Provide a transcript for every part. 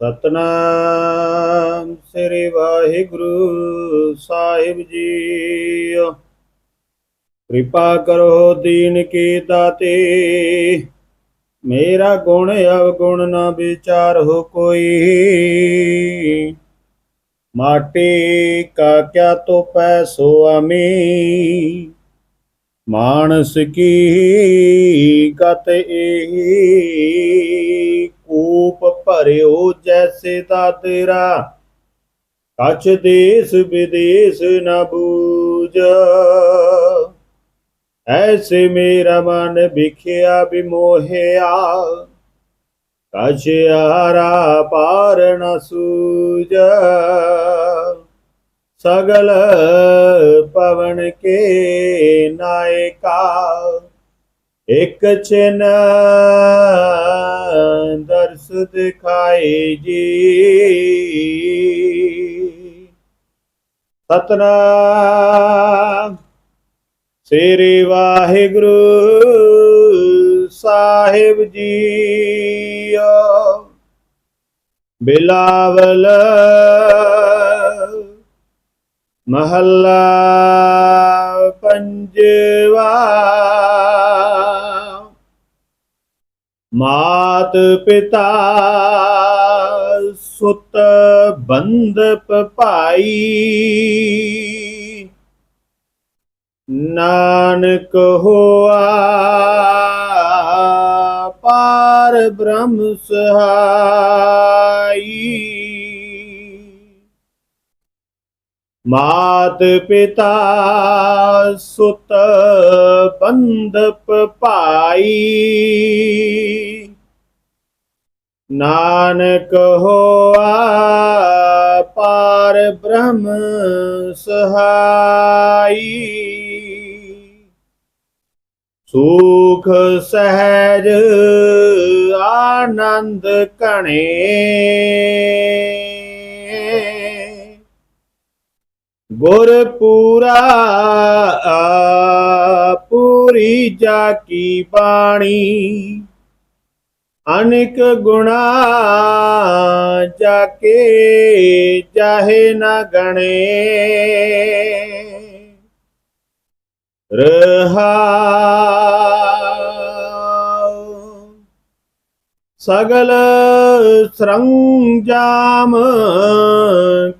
ਸਤਨਾਮ ਸ੍ਰੀ ਵਾਹਿਗੁਰੂ ਸਾਹਿਬ ਜੀ। ਕਿਰਪਾ ਕਰੋ ਦੀਨ ਕੀ ਦਾਤੇ ਮੇਰਾ ਗੁਣ ਅਵਗੁਣ ਨਾ ਵਿਚਾਰ ਹੋ ਕੋਈ। ਮਾਟੀ ਕਾ ਕਿਆ ਤੋ ਪੈਸੋ ਅਮੀ ਮਾਨਸ ਕੀ ਗਤ ਏਹੀ। ਭਰਿਓ ਜੈਸੇ ਤਾ ਤੇਰਾ। ਕਛ ਦੇਸ ਵਿਦੇਸ ਨ ਬੂਝ। ਐਸੇ ਮੇਰਾ ਮਨ ਵਿਖਿਆ ਬਿਮੋਹਿਆ ਕਛ ਆਰਾ ਪਾਰ ਨ ਸੂਝ। ਸਗਲ ਪਵਨ ਕੇ ਨਾਇਕਾ। ਇੱਕ ਚਿਨ ਦਰਸ ਦਿਖਾਈ ਜੀ। ਸਤਨਾਮ। ਸ੍ਰੀ ਵਾਹਿਗੁਰੂ ਸਾਹਿਬ ਜੀ ਬਿਲਾਵਲ ਮਹੱਲਾ ਪੰਜਵਾ। ਮਾਤ ਪਿਤਾ ਸੁਤ ਬੰਧਪ ਭਾਈ ਨਾਨਕ ਹੋਆ ਪਾਰ ਬ੍ਰਹਮ ਸਹਾਈ। ਮਾਤ ਪਿਤਾ ਸੁਤ ਬੰਧਪ ਭਾਈ। ਨਾਨਕ ਹੋਆ ਪਾਰ ਬ੍ਰਹਮ ਸਹਾਈ। ਸੁਖ ਸਹਿਜ ਆਨੰਦ ਕਣੇ ਗੁਰ ਪੂਰਾ, ਪੂਰੀ ਜਾ ਕੀ ਬਾਣੀ? ਅਨੇਕ ਗੁਣਾ ਜਾ ਕੇ ਚਾਹੇ ਨਾ ਗਣੇ। ਰਹਾ ਸਗਲ ਸਰੰਜਾਮ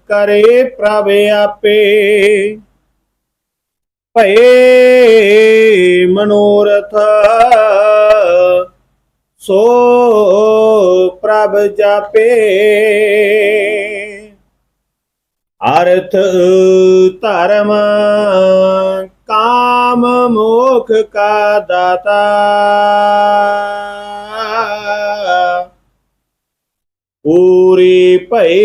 ਕਰੇ ਪ੍ਰਭ ਆਪੇ। ਭਏ ਮਨੋਰਥ ਸੋ ਪ੍ਰਭ ਜਾਪੇ। ਅਰਥ ਧਰਮ ਕਾਮ ਮੋਖ ਕਾ ਦਾਤਾ। ਪੂਰੀ ਭਈ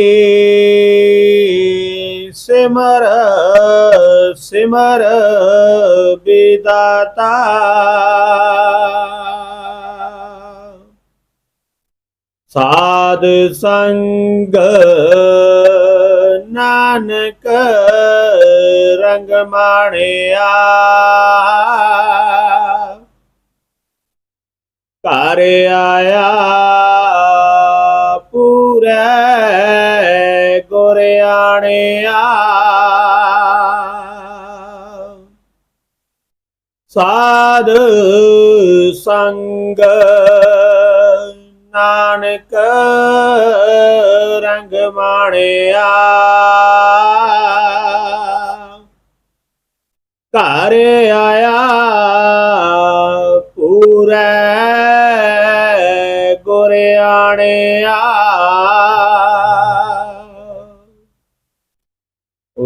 ਸਿਮਰ ਸਿਮਰ ਬਿਦਾਤਾ ਸਾਧ ਸੰਗ ਨਾਨਕ ਰੰਗ ਮਾਣਿਆ। ਘਰ ਆਇਆ ਗੁਰਿਆਣਿਆ ਸਾਧ ਸੰਗ ਨਾਨਕ ਰੰਗ ਮਾਣਿਆ। ਘਰ ਆਇਆ ਪੂਰੇ ਗੁਰਿਆਣਿਆ